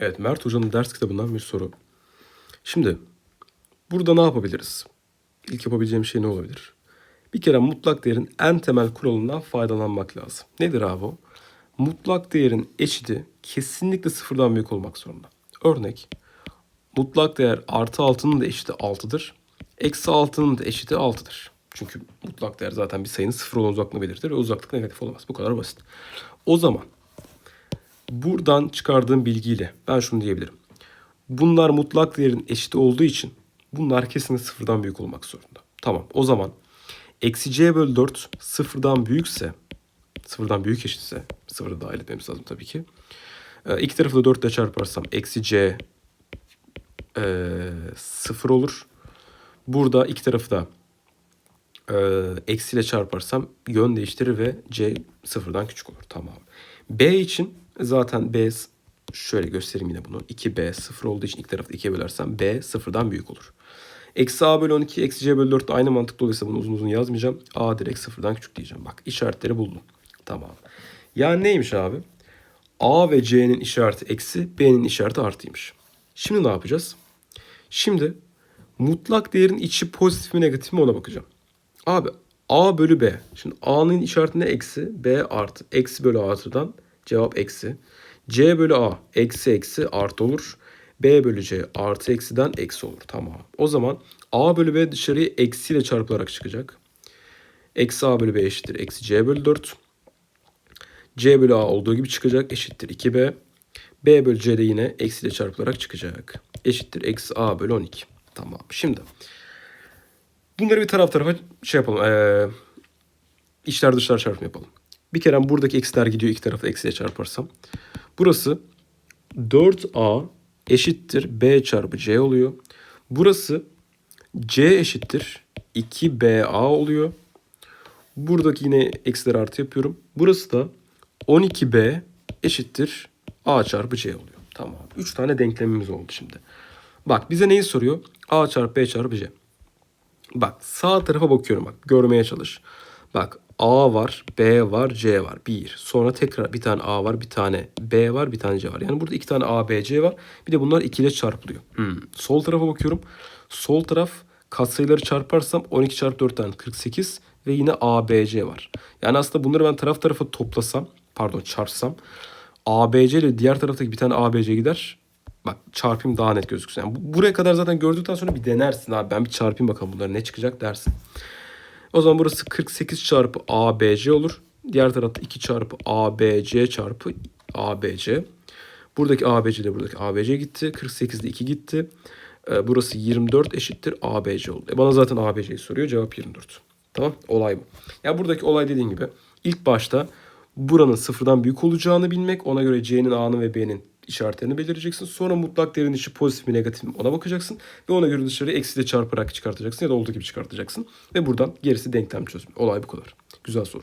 Evet Mert Hoca'nın ders kitabından bir soru. Şimdi burada ne yapabiliriz? İlk yapabileceğim şey ne olabilir? Bir kere mutlak değerin en temel kuralından faydalanmak lazım. Nedir abi o? Mutlak değerin eşiti kesinlikle sıfırdan büyük olmak zorunda. Örnek mutlak değer artı 6'nın da eşiti 6'dır. Eksi 6'nın da eşiti 6'dır. Çünkü mutlak değer zaten bir sayının sıfır olan uzaklığını belirtir ve uzaklık negatif olamaz. Bu kadar basit. O zaman buradan çıkardığım bilgiyle ben şunu diyebilirim. Bunlar mutlak değerin eşiti olduğu için bunlar kesinlikle sıfırdan büyük olmak zorunda. Tamam o zaman eksi c bölü 4 sıfırdan büyükse sıfırdan büyük eşitse sıfırı dahil etmemiz lazım tabii ki. Ee, iki tarafı da 4 ile çarparsam eksi c e, sıfır olur. Burada iki tarafı da e, eksiyle çarparsam yön değiştirir ve c sıfırdan küçük olur. Tamam. b için zaten b şöyle göstereyim yine bunu. 2b sıfır olduğu için iki tarafı da 2'ye bölersem b sıfırdan büyük olur. Eksi a bölü 12, eksi c bölü 4 de aynı mantık dolayısıyla bunu uzun uzun yazmayacağım. a direkt sıfırdan küçük diyeceğim. Bak işaretleri buldum. Tamam. Yani neymiş abi? a ve c'nin işareti eksi, b'nin işareti artıymış. Şimdi ne yapacağız? Şimdi mutlak değerin içi pozitif mi negatif mi ona bakacağım. Abi a bölü b. Şimdi a'nın işareti ne eksi? b artı. Eksi bölü artıdan cevap eksi. c bölü a eksi eksi artı olur. b bölü c artı eksiden eksi olur. Tamam. O zaman a bölü b dışarıya eksiyle çarpılarak çıkacak. Eksi a bölü b eşittir. Eksi c bölü 4. c bölü a olduğu gibi çıkacak. Eşittir 2b. b bölü c de yine eksiyle çarpılarak çıkacak. Eşittir eksi a bölü 12. Tamam. Şimdi bunları bir taraf tarafa şey yapalım. Ee, içler dışlar çarpımı yapalım. Bir kere buradaki eksiler gidiyor. iki tarafı eksiyle çarparsam. Burası 4a eşittir b çarpı c oluyor. Burası c eşittir 2ba oluyor. Buradaki yine eksiler artı yapıyorum. Burası da 12b eşittir a çarpı c oluyor. Tamam. 3 tane denklemimiz oldu şimdi. Bak bize neyi soruyor? a çarpı b çarpı c. Bak sağ tarafa bakıyorum bak görmeye çalış. Bak A var, B var, C var. Bir. Sonra tekrar bir tane A var, bir tane B var, bir tane C var. Yani burada iki tane A, B, C var. Bir de bunlar 2 ile çarpılıyor. Hmm. Sol tarafa bakıyorum. Sol taraf katsayıları çarparsam 12 çarpı 4 tane 48 ve yine A, B, C var. Yani aslında bunları ben taraf tarafa toplasam, pardon çarpsam A, B, C ile diğer taraftaki bir tane A, B, C gider. Bak çarpayım daha net gözüksün. Yani bu- buraya kadar zaten gördükten sonra bir denersin abi. Ben bir çarpayım bakalım bunlar ne çıkacak dersin. O zaman burası 48 çarpı ABC olur. Diğer tarafta 2 çarpı ABC çarpı ABC. Buradaki ABC ile buradaki ABC gitti. 48'de 2 gitti. Ee, burası 24 eşittir ABC oldu. E bana zaten ABC'yi soruyor. Cevap 24. Tamam olay bu. Ya buradaki olay dediğim gibi ilk başta buranın sıfırdan büyük olacağını bilmek. Ona göre C'nin A'nın ve B'nin işaretlerini belirleyeceksin. Sonra mutlak değerin içi pozitif mi negatif mi ona bakacaksın. Ve ona göre dışarıya eksiyle çarparak çıkartacaksın ya da olduğu gibi çıkartacaksın. Ve buradan gerisi denklem çözümü. Olay bu kadar. Güzel soru.